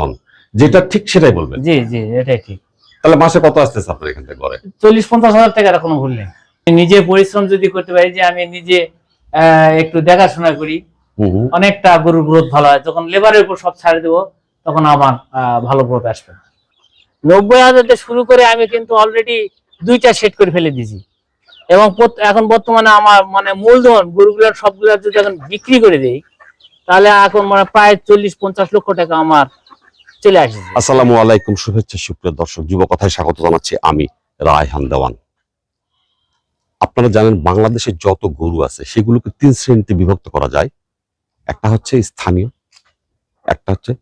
হন যেটা ঠিক সেটাই বলবেন। জি জি এটাই ঠিক। তাহলে মাসে কত আসতেছে আপনার এখান থেকে ঘরে? চল্লিশ পঞ্চাশ হাজার টাকার কোনো ভুল নেই। নিজে পরিশ্রম যদি করতে পারি যে আমি নিজে একটু দেখাশোনা করি। অনেকটা গরুর গ্রোথ ভালো হয়। যখন লেবারের উপর সব ছাড়ে দেবো তখন আমার ভালো গ্রোথ আসবে। নব্বই হাজার শুরু করে আমি কিন্তু অলরেডি দুইটা সেট করে ফেলে দিয়েছি। এবং এখন বর্তমানে আমার মানে মূলধন গরুগুলোর সবগুলো যদি এখন বিক্রি করে দেই তাহলে এখন মানে প্রায় চল্লিশ পঞ্চাশ লক্ষ টাকা আমার চলে আসছে আসসালামু আলাইকুম, শুভেচ্ছা, সুপ্রিয় দর্শক যুব কথায় স্বাগত জানাচ্ছি আমি রায়হান দেওয়ান। আপনারা জানেন বাংলাদেশে যত গরু আছে, সেগুলোকে তিন শ্রেণীতে বিভক্ত করা যায়। একটা হচ্ছে স্থানীয়, একটা হচ্ছে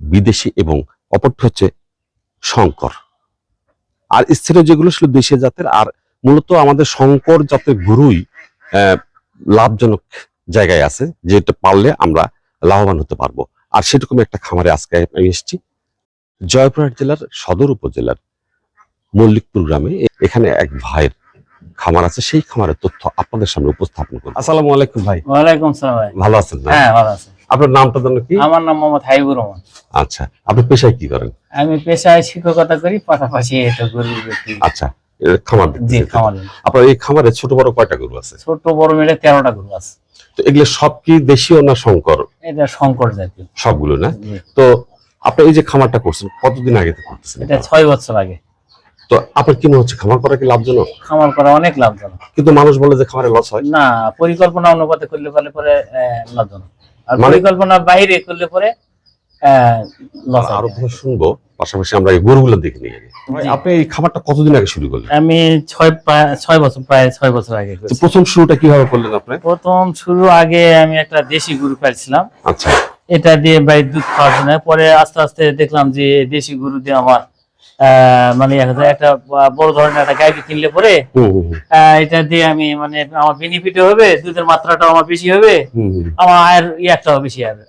বিদেশি এবং অপরটি হচ্ছে শঙ্কর। আর স্থানীয় যেগুলো ছিল দেশীয় জাতের, আর মূলত আমাদের শঙ্কর জাতের গরুই লাভজনক জায়গায় আছে, যেটা পারলে আমরা লাভবান হতে পারব। আর সেরকম একটা খামারে আজকে আমি এসেছি। জয়পুরহাট জেলার সদর উপজেলার মল্লিকপুর গ্রামে এখানে এক ভাইয়ের খামার আছে। সেই খামারের তথ্য আপনাদের সামনে উপস্থাপন করব। আসসালামু আলাইকুম ভাই। ওয়ালাইকুম সালাম। ভাই ভালো আছেন হ্যাঁ ভালো আছে। আপনার নামটা জানো কি? আমার নাম মোহাম্মদ হাইবুর রহমান। আচ্ছা আপনি পেশায় কি করেন? আমি পেশায় শিক্ষকতা করি পাশাপাশি এটা গরু। আচ্ছা খামার জি খামার আপনার এই খামারে ছোট বড় কয়টা গরু আছে? ছোট বড় মিলে তেরোটা গরু আছে। তো এগুলো সব কি দেশীয় না শঙ্কর? এটা শঙ্কর জাতীয়। সবগুলো না? তো আপনি এই যে খামারটা করছেন কতদিন আগে করতেছেন এটা ছয় বছর আগে। তো আপনার কি মনে হচ্ছে খামার করা কি লাভজনক? খামার করা অনেক লাভজনক। কিন্তু মানুষ বলে যে খামারে লস হয়। না পরিকল্পনা অনুপাতে করলে পরে আহ, লাভজনক। আর মানে- পরিকল্পনা বাইরে করলে পরে আরও হবে। কথা শুনব পাশাপাশি আমরা এই গরুগুলো দেখে নিয়ে যাই। ভাই, জি। আপনি এই খামারটা কতদিন আগে শুরু করলেন? আমি ছয় ছয় বছর প্রায় ছয় বছর আগে প্রথম শুরুটা কীভাবে করলেন আপনি? প্রথম শুরু আগে আমি একটা দেশি গরু পাইছিলাম আচ্ছা। এটা দিয়ে দুধ খাওয়ার জন্য। পরে আস্তে আস্তে দেখলাম যে দেশি গরু দিয়ে আমার আহ, মানে একটা- একটা বড় ধরনের একটা গাড়ি কিনলে পরে এটা দিয়ে আমি মানে আমার বেনিফিট হবে দুধের মাত্রাটাও আমার বেশি হবে আমার আয়ের ইয়াটাও বেশি হবে।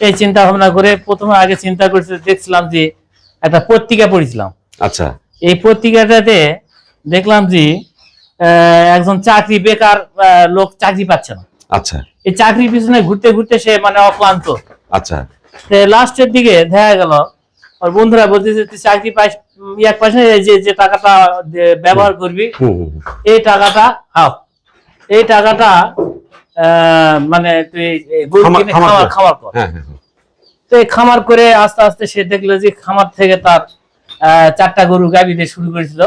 এই চিন্তা ভাবনা করে প্রথমে আগে চিন্তা করতে দেখছিলাম যে একটা পত্রিকা পড়েছিলাম। আচ্ছা। এই পত্রিকাটাতে দেখলাম যে একজন চাকরি বেকার লোক চাকরি পাচ্ছে না। আচ্ছা। এই চাকরির পিছনে ঘুরতে ঘুরতে সে মানে অক্লান্ত। আচ্ছা। লাস্টের দিকে দেখা গেল আর বন্ধুরা বলতেছে তুই চাকরি পাইস না, এই যে যে টাকাটা ব্যবহার করবি। এই টাকাটা হাও। এই টাকাটা মানে তুই গরু খামার- কিনে খামার খামার কর। খামার কর হ্যাঁ হ্যাঁ হ্যাঁ। তো এই খামার করে আস্তে আস্তে সে দেখল যে খামার থেকে তার চারটা গরু গাভী দিয়ে শুরু করেছিল।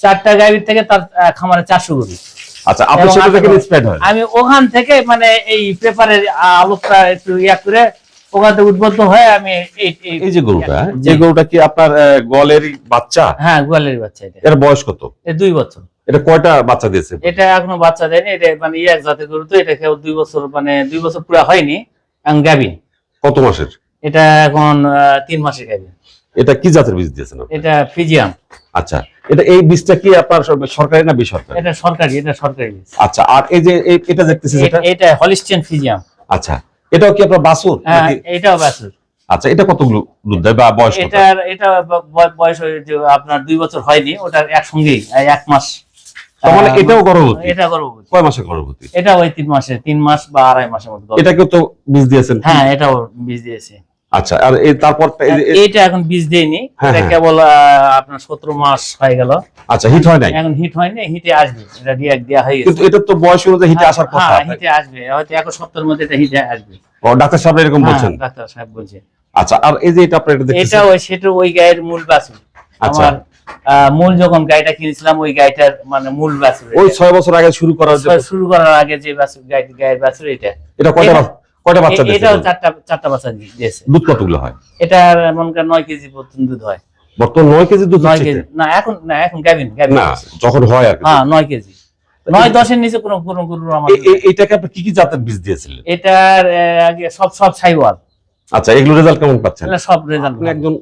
চারটা থেকে তার খামারে চারশো গরু। আচ্ছা আপনি সেটা থেকে ইন্সপায়ার্ড আমি ওখান থেকে মানে এই পেপারের আলোকটা একটু ইয়া করে ওখান থেকে উদ্বুদ্ধ হয়ে আমি এই যে গরুটা। এই গরুটা কি আপনার আহ, গলেরই বাচ্চা? হ্যাঁ গোয়ালের বাচ্চা এটা। এর বয়স কত? এ দুই বছর। এটা কয়টা বাচ্চা দিয়েছে? এটা এখনও বাচ্চা দেয়নি এটা মানে ইয়ে জাতের গরু তো এটা কেউ দুই বছর মানে দুই বছর পুরো হয়নি এখন গাভিন কত মাসের? এটা এখন তিন মাসের গাভিন এটা কি জাতের বীজ দিয়েছেন এটা ফিজিয়াম। আচ্ছা এটা এই বীজটা কি আপনার সরকারি না বেসরকারি? এটা সরকারি এটা সরকারি বীজ। আচ্ছা আর এই যে এটা দেখতেছি যেটা? এ- এটা হলিস্টিয়ান ফিজিয়াম। আচ্ছা এটাও কি আপনার বাসুর হ্যাঁ এটাও বাছুর। আচ্ছা এটা কতগুলো দুধ দেয় বা বয়স এটা ব- বয়স হয়ে আপনার দুই বছর হয়নি ওটার একসঙ্গেই এক মাস। মানে এটাও গর্ভবতী? এটা গর্ভবতী। কয় মাসে গর্ভবতী? এটা ওই তিন মাসে তিন মাস বা আড়াই মাসের মতো তো বীজ দিয়েছেন হ্যাঁ এটাও বীজ দিয়েছে। আচ্ছা আর এই তারপর এই যে- এখন বীজ দেয়নি হ্যাঁ, এটা হ্যাঁ। কেবল আপনার সতেরো মাস হয়ে গেল। আচ্ছা হিট হয় নাই? এখন হিট হয়নি হিটে আসবে এটা হয়ে গেছে। কিন্তু এটা তো বয়স অনুযায়ী হিটে আসার কথা হ্যাঁ হিটে আসবে হয়তো এক সপ্তাহের মধ্যে এটা হিটে আসবে। ও ডাক্তার সাহেব এরকম হ্যাঁ, বলছেন? ডাক্তার সাহেব বলছে। আচ্ছা আর এই যে এটা আপনার এটা এটা ওই সেটা ওই গায়ের মূল বাছুর আচ্ছা। আমার মূল যখন গাড়িটা কিনেছিলাম ওই গাড়িটার মানে মূল বাছুর ওই এটা। ছয় বছর আগে শুরু করার শুরু করার আগে যে বাছুর গায়ের বাছুর এটা। এটা কয়টা এটা- কয়টা বাচ্চা এটাও চারটা চারটা বাচ্চা দিয়েছে। দুধ কতগুলো হয়? এমনকার নয় কেজি পর্যন্ত দুধ হয়। বর্তমান নয় কেজি দুধ নয় হচ্ছে কেজি না এখন না এখন গাভিন গাভিন না যখন হয় আর হ্যাঁ নয় কেজি। নয় দশের নিচে কোনো কোনো গরুর আমার এ- এ- আপনি কি কি জাতের বীজ দিয়েছিলেন? এটার আগে সব সব সাইওয়াল। আচ্ছা এগুলো রেজাল্ট কেমন পাচ্ছেন? সব রেজাল্ট একজন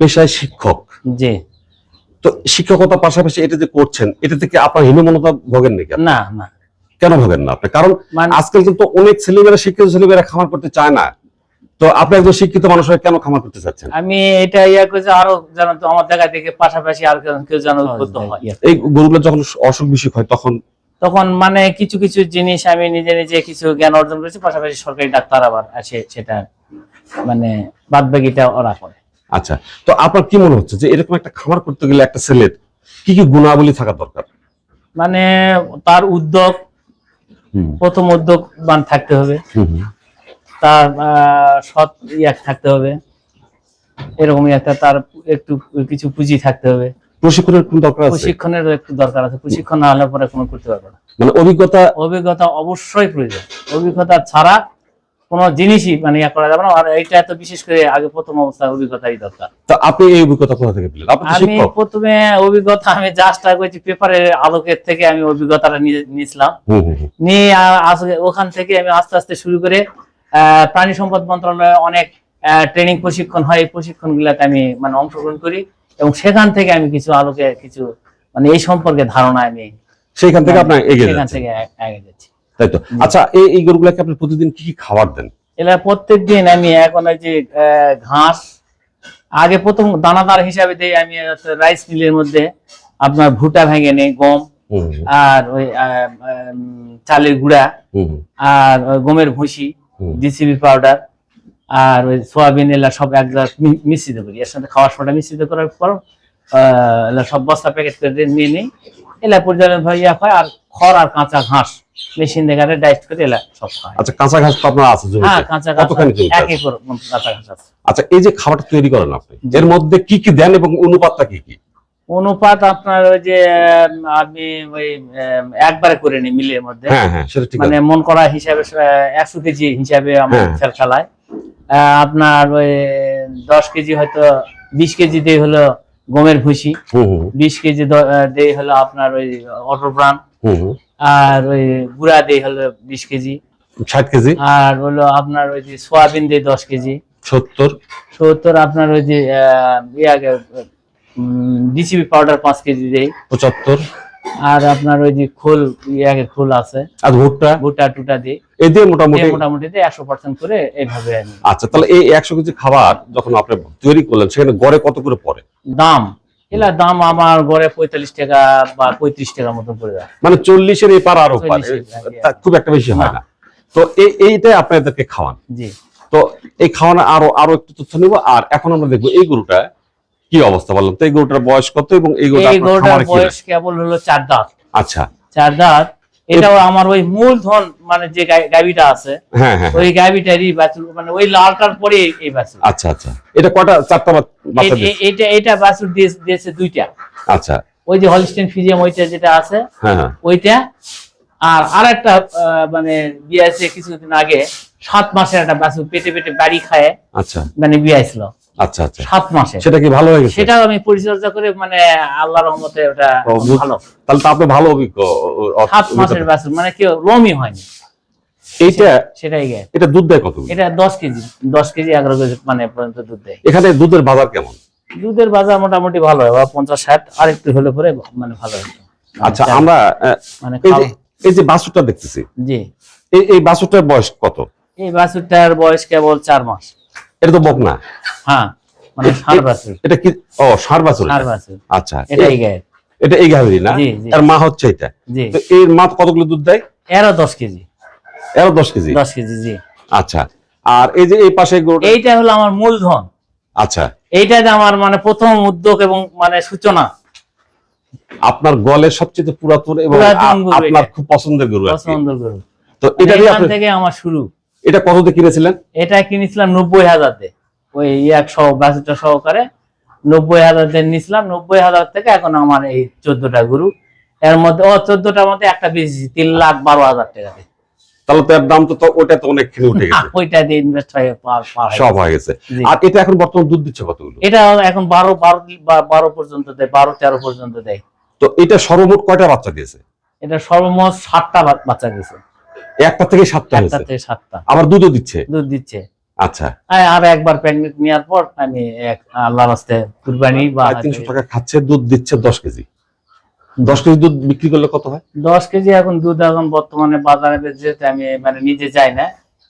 পেশায় শিক্ষক। জি। শিক্ষকতার পাশাপাশি এটা যে করছেন এটা থেকে আপনার হীনমনতা ভোগেন নাকি না না। কেন ভোগেন না আপনি? কারণ মানে আজকাল কিন্তু অনেক ছেলেমেয়েরা শিক্ষিত ছেলেমেয়েরা খামার করতে চায় না। তো আপনি একজন শিক্ষিত মানুষ হয়ে কেন খামার করতে চাচ্ছেন? আমি এটা ইয়া করেছি আরও জানো তো আমার জায়গা থেকে পাশাপাশি আর কেউ- যেন হয়। এই গরুগুলো যখন অসুখ বিসুখ হয় তখন? তখন মানে কিছু কিছু জিনিস আমি নিজে নিজে কিছু জ্ঞান অর্জন করেছি পাশাপাশি সরকারি ডাক্তার আবার আছে সেটা মানে বাদ বাকিটা ওরা করে। আচ্ছা তো আপনার কি মনে হচ্ছে যে এরকম একটা খামার করতে গেলে একটা ছেলের কি কি গুণাবলী থাকা দরকার? মানে তার উদ্যোগ প্রথম উদ্যোগবান থাকতে হবে। তার সৎ ইয়া থাকতে হবে। এরকম একটা তার একটু কিছু পুঁজি থাকতে হবে। প্রশিক্ষণের কোন দরকার আছে? প্রশিক্ষণের একটু দরকার আছে। প্রশিক্ষণ না হলে পরে কোনো করতে পারবে না। মানে অভিজ্ঞতা অভিজ্ঞতা অবশ্যই প্রয়োজন। অভিজ্ঞতা ছাড়া কোনো জিনিসই মানে ইয়া করা যাবে না। আর এইটা তো বিশেষ করে আগে প্রথম অবস্থায় অভিজ্ঞতাই দরকার। তো আপনি এই অভিজ্ঞতা কোথা থেকে পেলেন? আমি প্রথমে অভিজ্ঞতা আমি জাস্ট করছি পেপারের আলোকের থেকে আমি অভিজ্ঞতাটা নিয়েছিলাম। নিয়ে ওখান থেকে আমি আস্তে আস্তে শুরু করে আহ, প্রাণী সম্পদ মন্ত্রণালয়ে অনেক ট্রেনিং প্রশিক্ষণ হয়। এই প্রশিক্ষণ গুলাতে আমি মানে অংশগ্রহণ করি এবং সেখান থেকে আমি কিছু আলোকে কিছু মানে এই সম্পর্কে ধারণা আমি সেইখান থেকে আপনার এগিয়ে সেখান থেকে এগিয়ে যাচ্ছি। তাই তো? আচ্ছা এই গরুগুলোকে আপনি প্রতিদিন কি কি খাবার দেন? এলা প্রত্যেক দিন আমি এখন ওই যে ঘাস আগে প্রথম দানাদার হিসাবে দেই আমি রাইস মিলের মধ্যে। আপনার ভুট্টা ভেঙে নেই গম আর ওই চালের গুঁড়া আর গমের ভুসি। জিসিবি পাউডার আর ওই সোয়াবিন এলা সব এক মি- মিশ্রিত করি। এর সাথে খাওয়ার সময় মিশ্রিত করার পর সব বস্তা প্যাকেট করে নিয়ে নিই। এলা পর্যায়ে ভাই ইয়া হয় আর খড় আর কাঁচা ঘাস। মেশিন দেখারে ডাইস্ট করে এলা সব খায় আচ্ছা কাঁচা ঘাস তো আপনার আছে হ্যাঁ কাঁচা ঘাস কতখানি জমিতে এক আছে? একর কাঁচা ঘাস আছে। আচ্ছা এই যে খাবারটা তৈরি করেন আপনি এর মধ্যে কি কি দেন এবং অনুপাতটা কি কি? অনুপাত আপনার ওই যে আমি ওই একবারে করে নিই মিলের মধ্যে। হ্যাঁ হ্যাঁ মানে মন করা হিসাবে একশো কেজি হিসাবে আমার হ্যাঁ। ফেল খেলায়। আহ, আপনার ওই দশ কেজি হয়তো বিশ কেজি দিয়ে হলো গমের ভুসি বিশ কেজি দিয়ে হলো আপনার ওই অটোপ্রাণ আর ওই গুড়া দিয়ে হলো বিশ কেজি। ষাট কেজি? আর হলো আপনার ওই যে সোয়াবিন দিয়ে দশ কেজি। সত্তর? সত্তর আপনার ওই যে ইয়ে ডিসিবি পাউডার পাঁচ কেজি দেই। পঁচাত্তর? আর আপনার ওই যে খোল ইয়াকে খোল আছে। আর ভুট্টা? ভুট্টা টুটা দিই। দিয়ে মোটামুটি মোটামুটি একশো পার্সেন্ট করে এইভাবে আচ্ছা তাহলে এই একশো কেজি খাবার যখন আপনি তৈরি করলেন সেখানে গড়ে কত করে পড়ে? দাম এলা দাম আমার গড়ে পঁয়তাল্লিশ টাকা বা পঁয়ত্রিশ টাকার মতন পড়ে যায়। মানে চল্লিশের এই পার আরও পার। 40 এর, তা খুব একটা বেশি হয় না। তো এই এইটাই আপনাদেরকে খাওয়ান। জি। তো এই খাওয়ানো আরও আরও একটু তথ্য নিব। আর এখন আমরা দেখব এই গরুটা কি অবস্থা বললাম। তো এই গরুটার বয়স কত এবং এই গরুটা গরুটার বয়স কেবল হলো চার দাঁত। আচ্ছা। চার দাঁত। এটাও আমার ওই মূলধন মানে যে গাভীটা আছে হ্যাঁ হ্যাঁ ওই গাভীটারই বাছুর মানে ওই লালটার পরে এই- বাছুর। আচ্ছা আচ্ছা। এটা কয়টা চারটা বাচ্চা এটা এটা বাছুর দিয়েছে দুইটা। আচ্ছা। ওই যে হলিস্টেন ফিজিয়াম ওইটা যেটা আছে হ্যাঁ হ্যাঁ। ওইটা। আর আরেকটা আহ, মানে বিয়ে আছে কিছুদিন আগে সাত মাসের একটা বাছুর পেটে পেটে বাড়ি খায়। আচ্ছা। মানে বিয়ে আসলো আচ্ছা আচ্ছা। সাত মাসে। সেটা কি ভালো হয়ে গেছে? সেটাও আমি পরিচর্যা করে মানে আল্লাহর রহমতে ওটা ভালো। তাহলে তো আপনি ভালো অভিজ্ঞ সাত মাসের। বাছুর মানে কেউ রমই হয়নি। এইটা সেটাই এটা দুধ দেয় কত এটা দশ কেজি দশ কেজি এগারো কেজি মানে পর্যন্ত দুধ দেয়। এখানে দুধের বাজার কেমন? দুধের বাজার মোটামুটি ভালো হয় পঞ্চাশ ষাট আর একটু হলে পরে মানে ভালো হতো আচ্ছা আমরা মানে এই যে বাছুরটা দেখতেছি জি। এই এই বাছুরটার বয়স কত? এই বাছুরটার বয়স কেবল চার মাস। এটা তো বকনা। হ্যাঁ মানে বাছুর। এটা কি? ও বাছুর। বাছুর। আচ্ছা এটাই গায়ে। এটা এই গাভীর না? জি। মা হচ্ছে এটা। তো এর মা কতগুলো দুধ দেয়? এরও দশ কেজি। এরও দশ কেজি? দশ কেজি জি। আচ্ছা আর এই যে এই পাশে এইটা হলো আমার মূলধন আচ্ছা। এইটা যে আমার মানে প্রথম উদ্যোগ এবং মানে সূচনা। আপনার গলের সবচেয়ে পুরাতন এবং গরু আপনার খুব পছন্দের গরু আর কি। পছন্দ তো এটা আপনি থেকে আমার শুরু। এটা কত দিয়ে কিনেছিলেন? এটা কিনেছিলাম নব্বই হাজারতে ওই একশো বাছুরটা সহকারে নব্বই হাজার দিয়ে নিছিলাম নব্বই হাজার থেকে এখন আমার এই চোদ্দটা গরু। এর মধ্যে ও চোদ্দটার মধ্যে একটা বেশি তিন লাখ বারো হাজার টাকা দিয়ে। তাহলে তো এর দাম তো তো ওটা তো অনেকখানি উঠে গেছে। ওইটা দিয়ে ইনভেস্ট হয়ে সব হয়ে গেছে। আর এটা এখন বর্তমান দুধ দিচ্ছে কতগুলো? এটা এখন বারো বারো বা- বারো পর্যন্ত দেয় বারো তেরো পর্যন্ত দেয়। তো এটা সর্বমোট কয়টা বাচ্চা দিয়েছে? এটা সর্বমোট সাতটা বাচ্চা গেছে একটা থেকে সাতটা একটা থেকে সাতটা। আবার দুধও দিচ্ছে? দুধ দিচ্ছে। আচ্ছা। আর- আর একবার প্রেগনেন্ট নেওয়ার পর আমি আল্লাহর রাস্তে কুরবানি বা প্রায় তিনশো টাকা খাচ্ছে দুধ দিচ্ছে দশ কেজি। দুধ বিক্রি করলে কত হয়? কেজি এখন দুধ এখন বর্তমানে বাজারে যেতে আমি মানে নিজে যাই না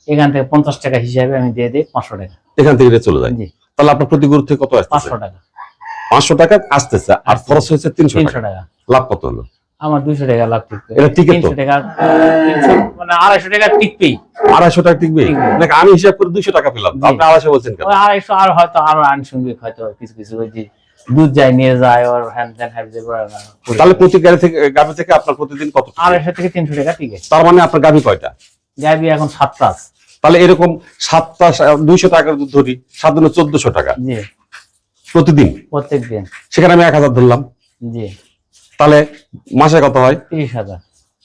এখান থেকে পঞ্চাশ টাকা হিসাবে আমি দিয়ে দিই টাকা। এখান থেকে চলে যায়। জি। তাহলে আপনার প্রতি গরু থেকে কত টাকা। পাঁচশো টাকা আসতেছে আর খরচ হয়েছে তিনশো তিনশো টাকা টাকা। লাভ কত হলো? আমার দুইশো টাকা লাভ টিকবে এটা তিনশো টাকা তিনশো মানে আড়াইশো টাকা টিকবেই। আড়াইশো টাকা টিকবে। নাকি আমি হিসাব করে দুইশো টাকা পেলাম? আপনি আড়াইশো বলছেন কেন? আর হয়তো আরও আনুষঙ্গিক হয়তো কিছু কিছু ওই যে দুধ যায় নিয়ে যায় ওর হ্যান ত্যান হ্যান যে তাহলে প্রতি গাড়ি থেকে গাভি থেকে আপনার প্রতিদিন কত টিকে? আড়াইশো থেকে তিনশো টাকা টিকে। তার মানে আপনার গাভি কয়টা? গাবি এখন সাতটা আছে। তাহলে এরকম সাতটা দুইশো টাকার দুধ ধরি দিনে চোদ্দশো টাকা। জি। প্রতিদিন? প্রত্যেক দিন সেখানে আমি এক হাজার ধরলাম। জি। তাহলে মাসে কত হয়? তিরিশ হাজার।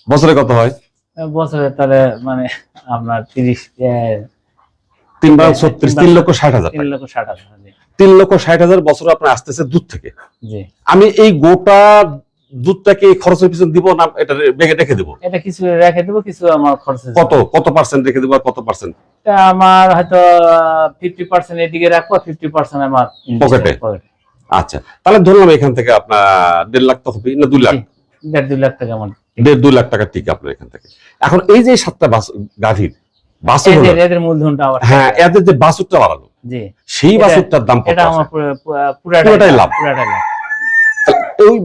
বছরে কত হয়? বছরে তাহলে মানে আপনার তিরিশ তিন বার ছত্রিশ তিন লক্ষ ষাট হাজার তিন লক্ষ ষাট হাজার তিন লক্ষ ষাট হাজার বছর আপনার আসতেছে দুধ থেকে। আমি এই গোটা দুধটাকে খরচের পিছনে দিব না এটা বেগে রেখে দিব? এটা কিছু রেখে দেবো কিছু আমার খরচ কত কত পার্সেন্ট রেখে দিব আর কত পার্সেন্ট আমার হয়তো ফিফটি পার্সেন্ট এদিকে রাখব ফিফটি পার্সেন্ট আমার পকেটে? আচ্ছা তাহলে ধরলাম এখান থেকে আপনার দেড় লাখ তো হবে না দুই লাখ? দেড় দুই লাখ টাকা আমার দেড় দুই লাখ টাকা টিকে আপনার এখান থেকে। এখন এই যে সাতটা বাস গাভীর এদের মূলধনটা আবার হ্যাঁ এদের যে বাসুরটা বাড়ালো সেই বাসুরটার দাম কত পুরাটাই লাভ। পুরাটাই লাভ। ওই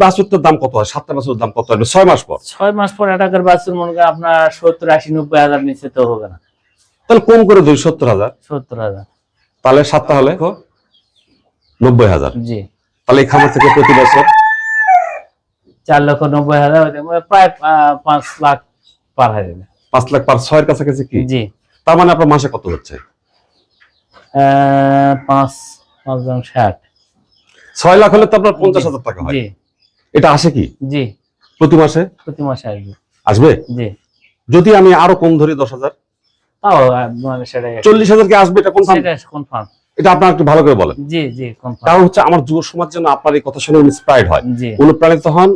দাম কত হয়? সাতটা বাসুর দাম কত ছয় মাস পর? ছয় মাস পর এটাকার বাছুর মনে করেন আপনার সত্তর আশি নব্বই হাজার নিচে তো হবে না। তাহলে কম করে সত্তর হাজার। সত্তর হাজার। তাহলে সাতটা হলে নব্বই হাজার। জি। তাহলে এই খামার থেকে প্রতি বছর? চার লক্ষ নব্বই হাজার মানে প্রায় পাঁচ লাখ পার হয়ে যাবে। পাঁচ লাখ পার ছয়ের কাছাকাছি কি? জি। তার মানে আপনার মাসে কত হচ্ছে? পাঁচ পাঁচ জন ষাট। ছয় লাখ হলে তো আপনার পঞ্চাশ হাজার টাকা হয়। এটা আসে কি? জি। প্রতি মাসে? প্রতি মাসে আসবে। আসবে? জি। যদি আমি আরও কম ধরি দশ হাজার? তাও মানে সেটাই চল্লিশ হাজার কি আসবে? এটা সেটা কনফার্ম এটা আপনার একটু ভালো করে বলেন। জি জি কনফার্ম কারণ হচ্ছে আমার যুব সমাজ যেন আপনার এই কথা শুনে ইন্সপায়ার্ড হয়। অনুপ্রাণিত হন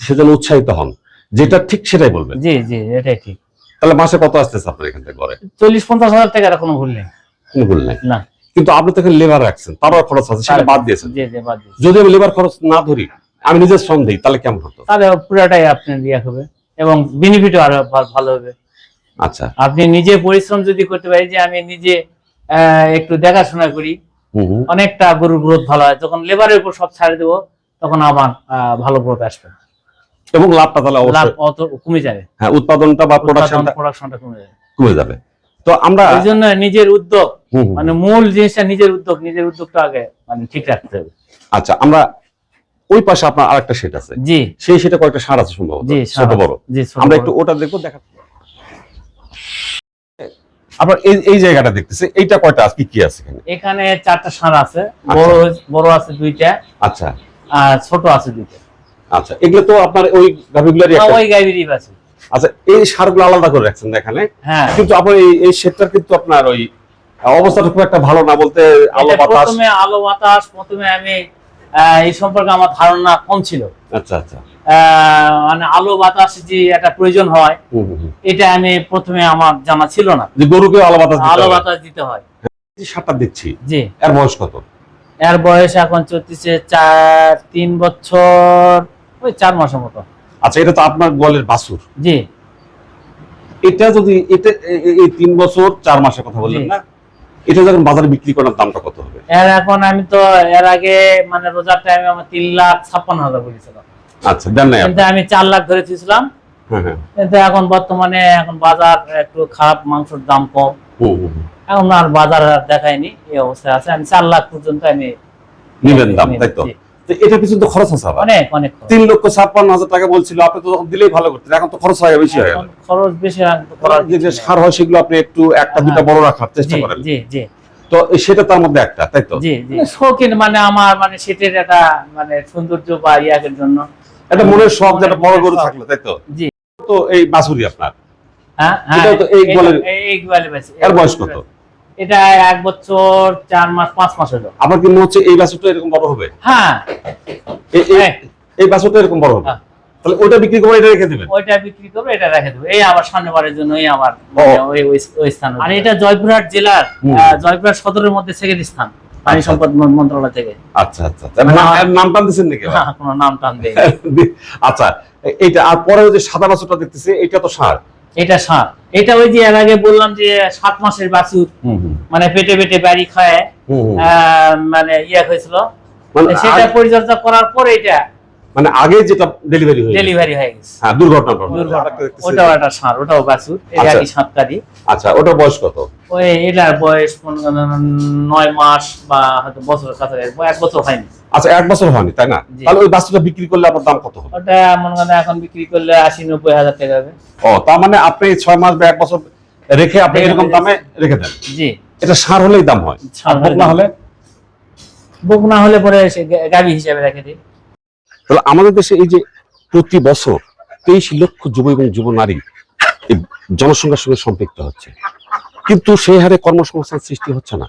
সেজন্য উৎসাহিত হন। যেটা ঠিক সেটাই বলবেন। জি জি এটাই ঠিক। তাহলে মাসে কত আসতেছে আপনার এখান থেকে ঘরে? চল্লিশ পঞ্চাশ হাজার টাকা কোনো ভুল নেই। কোনো ভুল নাই। না। কিন্তু আপনি তো লেবার রাখছেন তারও খরচ আছে সেটা বাদ দিয়েছেন। জি জি বাদ দিয়েছি। যদি আমি লেবার খরচ না ধরি আমি নিজের শ্রম দিই তাহলে কেমন হতো? তাহলে পুরাটাই আপনার ইয়ে হবে এবং বেনিফিটও আরও ভালো হবে। আচ্ছা। আপনি নিজে পরিশ্রম যদি করতে পারি যে আমি নিজে একটু দেখাশোনা করি। অনেকটা গরুর গ্রোথ ভালো হয়। যখন লেবারের উপর সব ছাড়ে দেবো তখন আমার ভালো গ্রোথ আসবে। এবং লাভটা তাহলে অবশ্যই কমে যাবে। হ্যাঁ উৎপাদনটা বা প্রোডাকশনটা প্রোডাকশনটা কমে যাবে। কমে যাবে। তো আমরা এই জন্য নিজের উদ্যোগ। মানে মূল জিনিসটা নিজের উদ্যোগ নিজের উদ্যোগটা আগে মানে ঠিক রাখতে হবে। আচ্ছা আমরা ওই পাশে আপনার আরেকটা সেট আছে। জি। সেই সেটা কয়েকটা সার আছে সম্ভবত। জি ছোট বড়। জি আমরা একটু ওটা দেখব দেখা আপনার এই এই জায়গাটা দেখতেছি। এইটা কয়টা? আছে কি কি আছে এখানে? এখানে চারটা সার আছে। বড় বড় আছে দুইটা। আচ্ছা। আর ছোট আছে দুইটা। আচ্ছা এগুলো তো আপনার ওই গাভিগুলারই হ্যাঁ, একটা। ওই গাইবিরই আছে। আচ্ছা এই সারগুলো আলাদা করে রাখছেন এখানে? হ্যাঁ। কিন্তু আপনার এই এই সেটটার কিন্তু আপনার ওই অবস্থাটা খুব একটা ভালো না বলতে আলো বাতাস। প্রথমে আলো বাতাস প্রথমে আমি এই সম্পর্কে আমার ধারণা কম ছিল। আচ্ছা আচ্ছা। মানে আলো বাতাস যে একটা প্রয়োজন হয়। এটা আমি প্রথমে আমার জানা ছিল না। যে গরুকে আলো বাতাস আলো বাতাস দিতে হয়। যে সারটা দিচ্ছি জি। এর বয়স কত? এর বয়স এখন চলতেছে চার তিন বছর ওই চার মাসের মতো। আচ্ছা এটা তো আপনার গোয়ালের বাসুর জি। এটা যদি এটা এই তিন বছর চার মাসের কথা বললেন না? এটা যখন বাজারে বিক্রি করার দামটা কত হবে? এর এখন আমি তো এর আগে মানে রোজার টাইমে আমার তিন লাখ ছাপ্পান্ন হাজার বলেছিলাম আচ্ছা দেন নাই কিন্তু আমি চার লাখ ধরে দিয়েছিলাম। হ্যাঁ হ্যাঁ। কিন্তু এখন বর্তমানে এখন বাজার একটু খারাপ মাংসের দাম কম। এখন আর বাজার দেখায়নি এই অবস্থায় আছে। আমি চার লাখ পর্যন্ত আমি নিবেন দাম তাই তো? এটা পিছনে তো খরচ আছে অনেক অনেক। তিন লক্ষ ছাপ্পান্ন হাজার টাকা বলছিল আপনি তো দিলেই ভালো করতেন এখন তো খরচ হয় বেশি হয়ে। খরচ বেশি যে। সার হয় সেগুলো আপনি একটু একটা দুটা বড় রাখার চেষ্টা করেন। জি জি। তো সেটা তার মধ্যে একটা তাই তো? জি জি। শৌখিন মানে আমার মানে সেটের একটা মানে সৌন্দর্য বা ইয়াকের জন্য। একটা মনের শখ যেটা বড় গরু থাকল তাই তো? জি। তো এই বাছুরি আপনার। হ্যাঁ হ্যাঁ তো এই এটা- এই- এই গোয়ালে এর বয়স কত? এটা এক বছর চার মাস পাঁচ মাস হলো। আপনার কি মনে হচ্ছে এই বাছুরটা এরকম বড় হবে? হ্যাঁ। এই- এই- হ্যাঁ। বাছুরটা এরকম বড় হবে? হ্যাঁ। তাহলে ওইটা বিক্রি করে এটা রেখে দেবেন? ওইটা বিক্রি করব এটা রেখে দেবো। এই আমার সামনেবারের জন্য এই আমার ওই ওই- ওই স্থান আর এটা জয়পুরহাট জেলার জয়পুরহাট সদরের মধ্যে সেকেন্ড স্থান। পানি আচ্ছা। সম্পদ মন্ত্রণালয় থেকে। আচ্ছা আচ্ছা আচ্ছা। নাম টান দিচ্ছেন নাকি হ্যাঁ, কোনো নাম টান দেয় আচ্ছা এটা এইটা আর পরে যে সাদা বাছুরটা দেখতেছি এটা তো সার। এটা সার। এটা ওই যে এর আগে বললাম যে সাত মাসের বাছুর মানে পেটে পেটে বাড়ি খায় মানে ইয়ে হয়েছিল। মানে সেটা পরিচর্যা করার পরে এটা মানে আগে যেটা ডেলিভারি হয়ে ডেলিভারি হয়ে গেছে। হ্যাঁ দুর্ঘটনা দুর্ঘটনা। ওটাও একটা সার ওটাও বাছুর। এই আচ্ছা। একই সাতকারি আচ্ছা ওটার বয়স কত? ওই এটার বয়স নয় মাস বা হয়তো বছরের কাছাকাছি এক বছর হয়নি। আচ্ছা এক বছর হয়নি তাই না? তাহলে ওই বাচ্চাটা বিক্রি করলে আপনার দাম কত হবে? ওটা মনে করেন এখন বিক্রি করলে আশি নব্বই হাজার টাকা হবে। ও তার মানে আপনি ছয় মাস বা এক বছর রেখে আপনি এরকম দামে রেখে দেন। জি। এটা সার হলেই দাম হয়। ষাঁড় আর বকনা হলে? বুক না হলে পরে সে গা- হিসাবে রেখে দিই। তাহলে আমাদের দেশে এই যে প্রতি বছর তেইশ লক্ষ যুব এবং যুব নারী জনসংখ্যার সঙ্গে সম্পৃক্ত হচ্ছে। কিন্তু সেই হারে কর্মসংস্থান সৃষ্টি হচ্ছে না।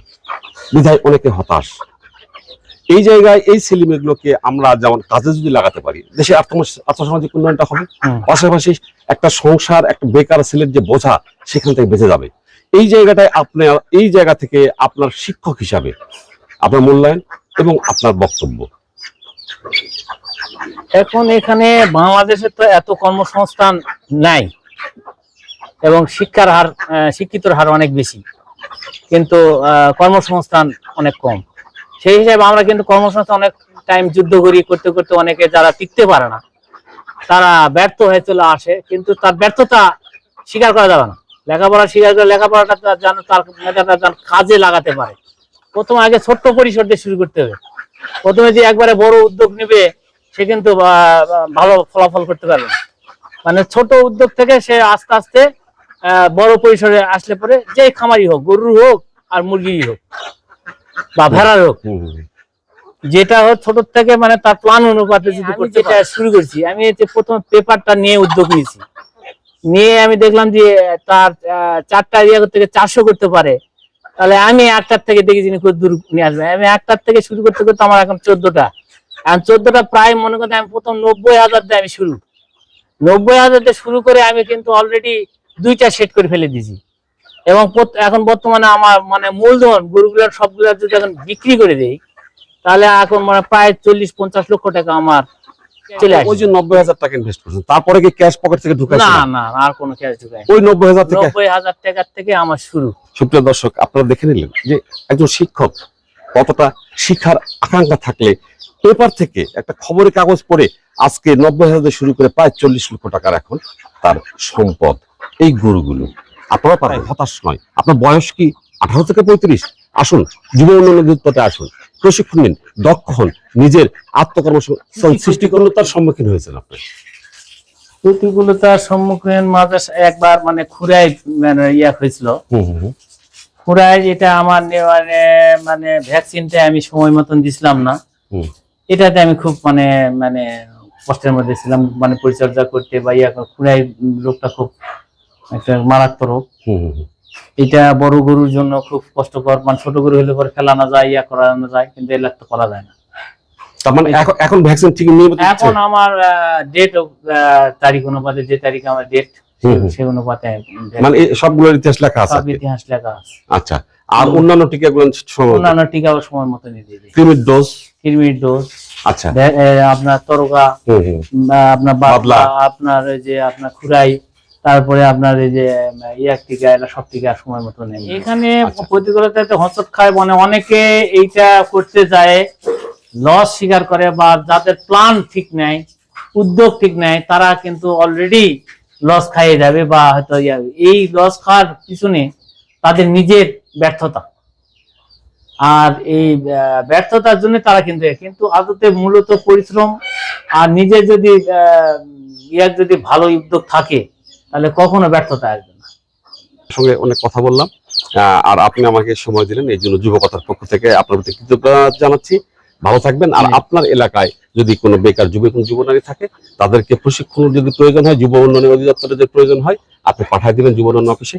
বিধায় অনেকে হতাশ। এই জায়গায় এই ছেলেমেয়েগুলোকে আমরা যেমন কাজে যদি লাগাতে পারি দেশে আর্থ- আর্থসামাজিক উন্নয়নটা হবে। পাশাপাশি একটা সংসার একটা বেকার ছেলের যে বোঝা সেখান থেকে বেঁচে যাবে। এই জায়গাটায় আপনার এই জায়গা থেকে আপনার শিক্ষক হিসাবে আপনার মূল্যায়ন এবং আপনার বক্তব্য। এখন এখানে বাংলাদেশে তো এত কর্মসংস্থান নাই এবং শিক্ষার হার শিক্ষিতর হার অনেক বেশি। কিন্তু কর্মসংস্থান অনেক কম। সেই হিসাবে আমরা কিন্তু কর্মসংস্থান অনেক টাইম যুদ্ধ করি, করতে করতে অনেকে যারা টিকতে পারে না, তারা ব্যর্থ হয়ে চলে আসে, কিন্তু তার ব্যর্থতা স্বীকার করা যাবে না। লেখাপড়া স্বীকার করে লেখাপড়াটা যেন তার মেধাটা যেন কাজে লাগাতে পারে। প্রথম আগে ছোট্ট পরিসর দিয়ে শুরু করতে হবে। প্রথমে যে একবারে বড় উদ্যোগ নেবে সে কিন্তু আহ, ভালো ফলাফল করতে পারবে। না। মানে ছোট উদ্যোগ থেকে সে আস্তে আস্তে আহ, বড় পরিসরে আসলে পরে যে খামারি হোক গরুর হোক আর মুরগির হোক বা ভেড়ার হোক। যেটা হোক ছোট থেকে মানে তার প্ল্যান অনুপাতে যদি যেটা শুরু করছি আমি এই যে প্রথম পেপারটা নিয়ে উদ্যোগ নিয়েছি। নিয়ে আমি দেখলাম যে তার আহ, চারটা এরিয়া থেকে চারশো করতে পারে। তাহলে আমি একটার থেকে দেখি যিনি খুব দূর নিয়ে আসবে আমি একটার থেকে শুরু করতে করতে আমার এখন চোদ্দটা। এখন চোদ্দটা প্রায় মনে করতে আমি প্রথম নব্বই হাজার দিয়ে আমি শুরু। নব্বই হাজার দিয়ে শুরু করে আমি কিন্তু অলরেডি দুইটা সেট করে ফেলে দিয়েছি। এবং এখন বর্তমানে আমার মানে মূলধন গরুগুলোর সবগুলোর যদি এখন বিক্রি করে দেই তাহলে এখন মানে প্রায় চল্লিশ পঞ্চাশ লক্ষ টাকা আমার চলে ওই যে নব্বই হাজার টাকা ইনভেস্ট করছেন তারপরে কি ক্যাশ পকেট থেকে না না আর কোনো ক্যাশ ওই নব্বই হাজার থেকে নব্বই হাজার টাকার থেকে আমার শুরু। সুপ্রিয় দর্শক আপনারা দেখে নিলেন যে একজন শিক্ষক কতটা শিক্ষার আকাঙ্ক্ষা থাকলে পেপার থেকে একটা খবরের কাগজ পড়ে আজকে নব্বই হাজার শুরু করে প্রায় চল্লিশ লক্ষ টাকার এখন তার সম্পদ। এই গরুগুলো আপনারা পারেন হতাশ নয়। আপনার বয়স কি আঠারো থেকে পঁয়ত্রিশ? আসুন যুব উন্নয়ন দূতপথে আসুন। প্রশিক্ষণ নিন দক্ষ হন নিজের আত্মকর্মসংস্থান সৃষ্টি করলে তার সম্মুখীন হয়েছেন আপনি। প্রতিকূলতার সম্মুখীন মাঝে একবার মানে খুরাই মানে ইয়া হয়েছিল। খুরাই যেটা আমার মানে মানে ভ্যাকসিনটা আমি সময় মতন দিছিলাম না। এটাতে আমি খুব মানে মানে কষ্টের মধ্যে ছিলাম মানে পরিচর্যা করতে বা ইয়া। খুরাই রোগটা খুব একটা মারাত্মক রোগ। এটা বড় গরুর জন্য খুব কষ্টকর মানে ছোট গরু হলে পরে ফেলানো যায় ইয়া করানো যায় কিন্তু এগুলা তো করা যায় না। মানে এখন এখন ভ্যাকসিন ঠিক নিয়মিত এখন আমার ডেট তারিখ অনুপাতে যে তারিখে আমার ডেট। সেই অনুপাতে মানে সবগুলোর ইতিহাস লেখা আছে সব ইতিহাস লেখা আছে। আচ্ছা। আর অন্যান্য টিকাগুলো সময় অন্যান্য টিকাও সময় মতো নিয়ে দিয়ে দিই। ডোজ কিরমির ডোজ আচ্ছা আপনার তরকা হুম হুম বা আপনার বাদলা। বাদলা আপনার ওই যে আপনার খুরাই তারপরে আপনার এই যে উম, টিকা এটা সব টিকা সময় মতো নেই এখানে আচ্ছা। প্রতিকূলতাতে হসত খায় মানে অনেকে এইটা করতে যায় লস স্বীকার করে বা যাদের প্ল্যান ঠিক নাই উদ্যোগ ঠিক নাই তারা কিন্তু অলরেডি লস খাইয়ে যাবে বা হয়তো এই লস খাওয়ার পিছনে তাদের নিজের ব্যর্থতা আর এই ব্যর্থতার জন্য তারা কিন্তু কিন্তু আদতে মূলত পরিশ্রম আর নিজের যদি ইয়ার যদি ভালো উদ্যোগ থাকে তাহলে কখনো ব্যর্থতা আসবে না। সঙ্গে অনেক কথা বললাম আর আপনি আমাকে সময় দিলেন এই জন্য যুবকতার পক্ষ থেকে আপনার প্রতি কৃতজ্ঞতা জানাচ্ছি। ভালো থাকবেন আর আপনার এলাকায় যদি কোনো বেকার যুবক এবং যুবনারী থাকে তাদেরকে প্রশিক্ষণ যদি প্রয়োজন হয় যুব উন্নয়ন অধিদপ্তরের যদি প্রয়োজন হয় আপনি পাঠিয়ে দিবেন যুব উন্নয়ন অফিসে